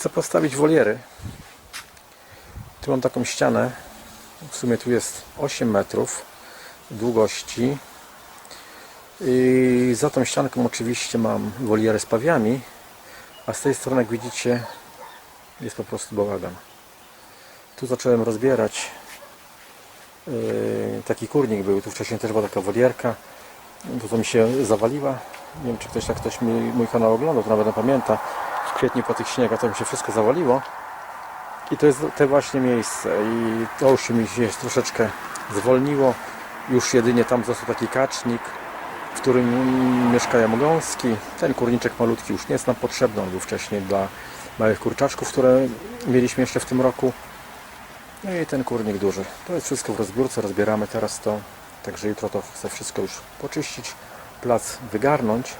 Chcę postawić woliery. Tu mam taką ścianę. W sumie tu jest 8 metrów długości. I za tą ścianką oczywiście mam woliery z pawiami. A z tej strony, jak widzicie, jest po prostu bałagan. Tu zacząłem rozbierać. Yy, taki kurnik był. Tu wcześniej też była taka wolierka. Tu to mi się zawaliła. Nie wiem, czy ktoś tak ktoś mój kanał oglądał, to nawet nie pamięta. Kwietniu po tych śniegach to mi się wszystko zawaliło. I to jest te właśnie miejsce. I to już mi się troszeczkę zwolniło. Już jedynie tam został taki kacznik, w którym mieszkają gąski. Ten kurniczek malutki już nie jest nam potrzebny. On był wcześniej dla małych kurczaczków, które mieliśmy jeszcze w tym roku. No i ten kurnik duży. To jest wszystko w rozbiórce. Rozbieramy teraz to. Także jutro to chcę wszystko już poczyścić. Plac wygarnąć.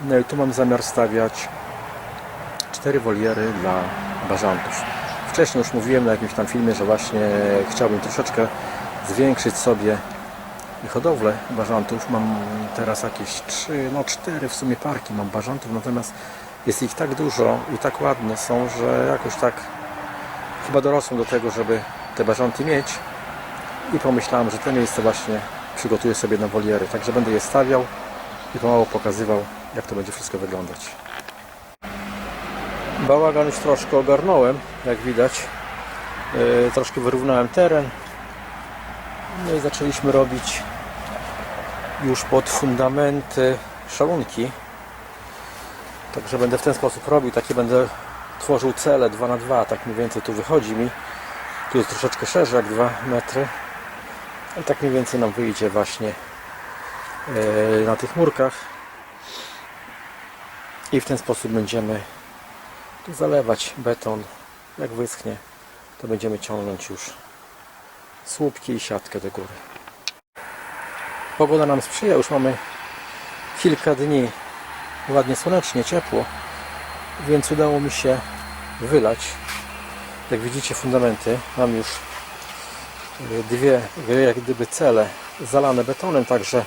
No i tu mam zamiar stawiać cztery woliery dla bażantów. Wcześniej już mówiłem na jakimś tam filmie, że właśnie chciałbym troszeczkę zwiększyć sobie hodowlę bażantów. Mam teraz jakieś trzy, no cztery w sumie parki mam bażantów, natomiast jest ich tak dużo i tak ładne są, że jakoś tak chyba dorosłem do tego, żeby te bażanty mieć i pomyślałem, że to miejsce właśnie przygotuję sobie na woliery, także będę je stawiał i pomału pokazywał, jak to będzie wszystko wyglądać. Bałagan już troszkę ogarnąłem, jak widać. Yy, troszkę wyrównałem teren. No i zaczęliśmy robić już pod fundamenty szalunki. Także będę w ten sposób robił. Takie będę tworzył cele 2 na 2 tak mniej więcej tu wychodzi mi. Tu jest troszeczkę szerzej jak 2 metry. I tak mniej więcej nam wyjdzie właśnie yy, na tych murkach. I w ten sposób będziemy tu zalewać beton. Jak wyschnie, to będziemy ciągnąć już słupki i siatkę do góry. Pogoda nam sprzyja, już mamy kilka dni ładnie słonecznie, ciepło, więc udało mi się wylać. Jak widzicie fundamenty, mam już dwie jak gdyby cele zalane betonem, także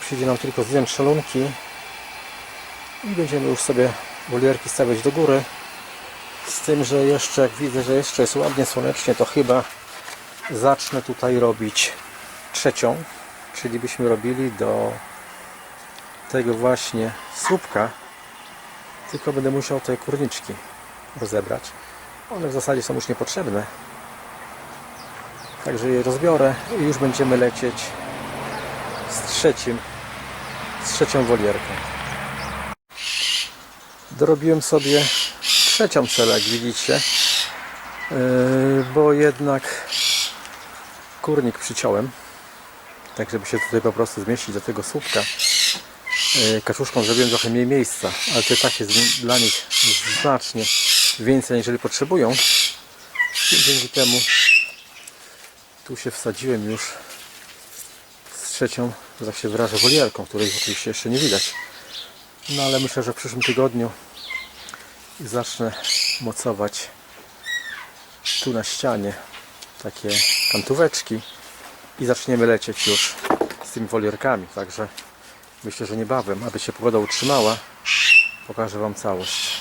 przyjdzie nam tylko zdjąć szalunki i będziemy już sobie wolierki stawiać do góry. Z tym, że jeszcze jak widzę, że jeszcze jest ładnie słonecznie, to chyba zacznę tutaj robić trzecią, czyli byśmy robili do tego właśnie słupka, tylko będę musiał te kurniczki rozebrać. One w zasadzie są już niepotrzebne. Także je rozbiorę i już będziemy lecieć z trzecim, z trzecią wolierką. Dorobiłem sobie trzecią celę, jak widzicie, yy, bo jednak kurnik przyciąłem, tak żeby się tutaj po prostu zmieścić do tego słupka. Yy, Kaczuszką zrobiłem trochę mniej miejsca, ale to tak jest dla nich znacznie więcej, niżeli potrzebują. I dzięki temu tu się wsadziłem już z trzecią, tak się wyrażę, wolierką, której oczywiście jeszcze nie widać. No ale myślę, że w przyszłym tygodniu zacznę mocować tu na ścianie takie kantóweczki i zaczniemy lecieć już z tymi wolierkami. Także myślę, że niebawem, aby się pogoda utrzymała, pokażę Wam całość.